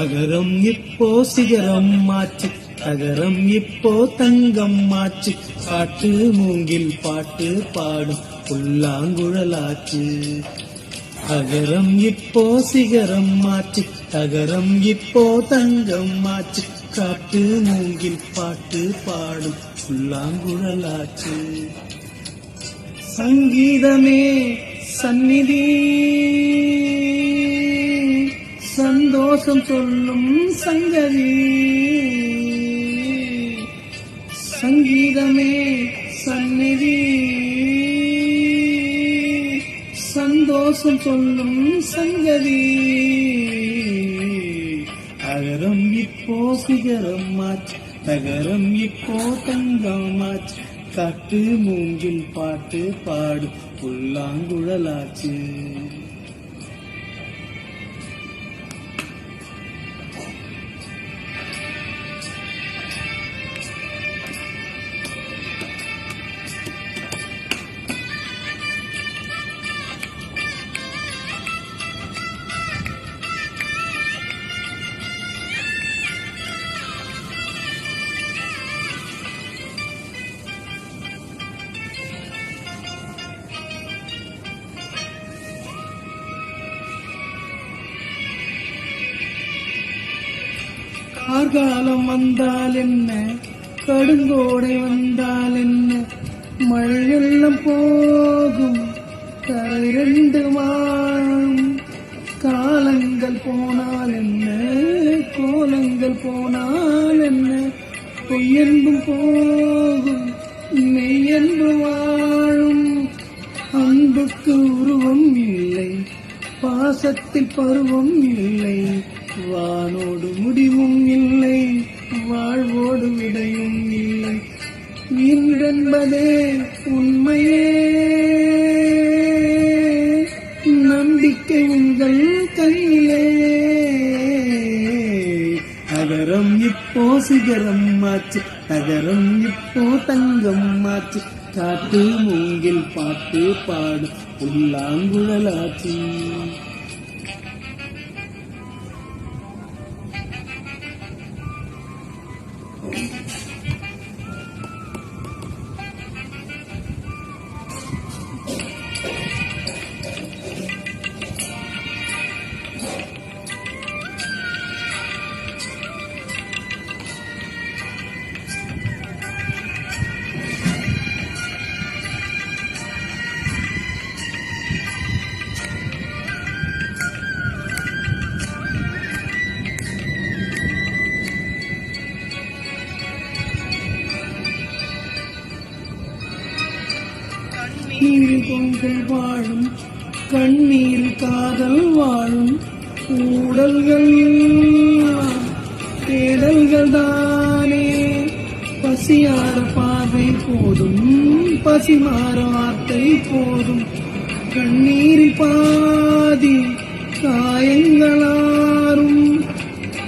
அகரம் இப்போ சிகரம் மாச்சு அகரம் இப்போ தங்கம் மாச்சு. காட்டு மூங்கில் பாட்டு பாடும் புல்லாங்குழலாச்சு. அகரம் இப்போ சிகரம் மாச்சு அகரம் இப்போ தங்கம் மாச்சு. காட்டு மூங்கில் பாட்டு பாடும் புல்லாங்குழலாச்சு. சங்கீதமே சந்நிதி. சந்தோஷம் சொல்லும் சங்கதி. சங்கீதமே சந்நிதி. சந்தோஷம் சொல்லும் சங்கதி. அகரம் இப்போ சிகரம் ஆச்சு நகரம் இப்போ தங்கம் ஆச்சு காட்டு மூங்கில் பாட்டு பாடு புல்லாங்குழலாச்சு. கார்காலம் வந்தால் என்ன? கடுங்கோடை வந்தால் என்ன? மழையெல்லாம் போகும் கரை ரெண்டு வாழும். காலங்கள் போனால் என்ன? கோலங்கள் போனால் என்ன? பொய்யன்பும் போகும் மெய்யன்பு வாழும். அன்புக்கு உருவம் இல்லை பாசத்தில் பருவம் இல்லை. வானோடு முடிவும் இல்லை வாழ்வோடு விடையும் இல்லை. என்பதே உண்மையே. நம்பிக்கை உங்கள் கையிலே. அகரம் இப்போ சிகரம் ஆச்சு நகரம் இப்போ தங்கம் ஆச்சு காட்டு மூங்கில் பாட்டு பாடு புல்லாங்குழலாச்சு நீர் பொங்கல் வாழும் கண்ணீர் காதல் வாழும் ஊடல்கள் தேடல்கள் தானே. பசியார பார்வை போதும் பசிமாற வார்த்தை போதும் கண்ணீர் பாதி காயங்களாரும்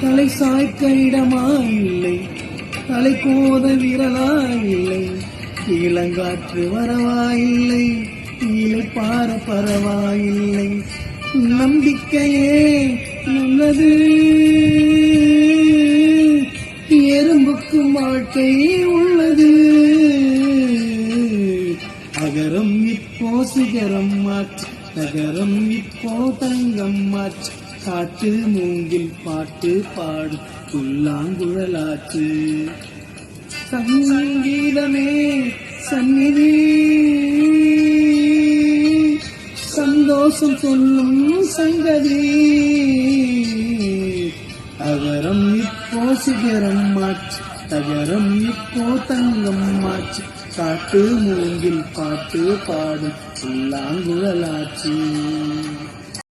தலை சாய்க்க இடமா இல்லை தலை கோத விரலா இல்லை இளங்காற்று வரவாயில்லை இலை பார பரவாயில்லை. நம்பிக்கையே நல்லது. எறும்புக்கும் வாழ்க்கை உள்ளது. அகரம் இப்போ சிகரம் மாற்று நகரம் இப்போ தங்கம் மாற்று. காட்டு மூங்கில் பாட்டு பாடு புல்லாங்குழலாச்சு சங்கீதமே சந்நிதி. சந்தோஷம் சொல்லும் சங்கதி. அவரம் இப்போ சிகரம் மாச்சு தகரம் இப்போ தங்கம் மாச்சு காட்டு மூங்கில் பாட்டு பாடும் புல்லாங்குழலாச்சு